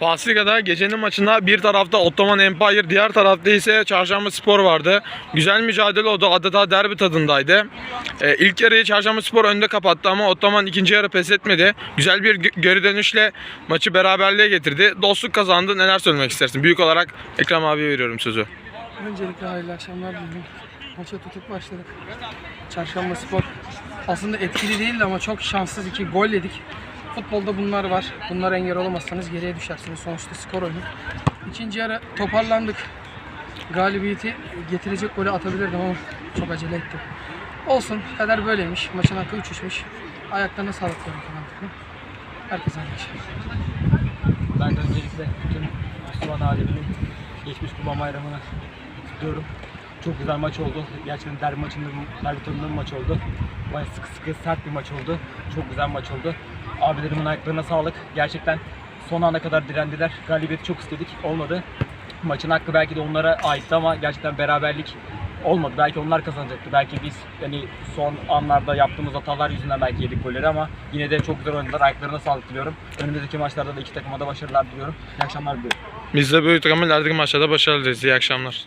Pasliga'da gecenin maçında bir tarafta Ottoman Empire, diğer tarafta ise Çarşamba Spor vardı. Güzel mücadele oldu. Adeta derbi tadındaydı. Ee, ilk yarıyı Çarşamba Spor önde kapattı ama Ottoman ikinci yarı pes etmedi. Güzel bir geri dönüşle maçı beraberliğe getirdi. Dostluk kazandı. Neler söylemek istersin? Büyük olarak Ekrem abiye veriyorum sözü. Öncelikle hayırlı akşamlar diliyorum. Maça tutup başladık. Çarşamba Spor aslında etkili değildi ama çok şanssız iki gol yedik. Futbolda bunlar var. Bunlara engel olamazsanız geriye düşersiniz. Sonuçta skor oyunu. İkinci yarı toparlandık. Galibiyeti getirecek golü atabilirdim ama çok acele ettim. Olsun. Kader böyleymiş. Maçın hakkı 3-3'müş. Ayaklarına sağlık diyorum. Herkese akşamlar. Ben de öncelikle bütün Müslüman aleminin geçmiş Kurban Bayramı'nı kutluyorum. Çok güzel maç oldu. Gerçekten derbi maçında, derbi bir maç oldu. Bayağı sıkı sıkı sert bir maç oldu. Çok güzel maç oldu. Abilerimin ayaklarına sağlık. Gerçekten son ana kadar direndiler. Galibiyeti çok istedik. Olmadı. Maçın hakkı belki de onlara aitti ama gerçekten beraberlik olmadı. Belki onlar kazanacaktı. Belki biz hani son anlarda yaptığımız hatalar yüzünden belki yedik golleri ama yine de çok güzel oynadılar. Ayaklarına sağlık diliyorum. Önümüzdeki maçlarda da iki takıma da başarılar diliyorum. İyi akşamlar diliyorum. Biz de büyük takımın ilerideki maçlarda başarılı dileriz. İyi akşamlar.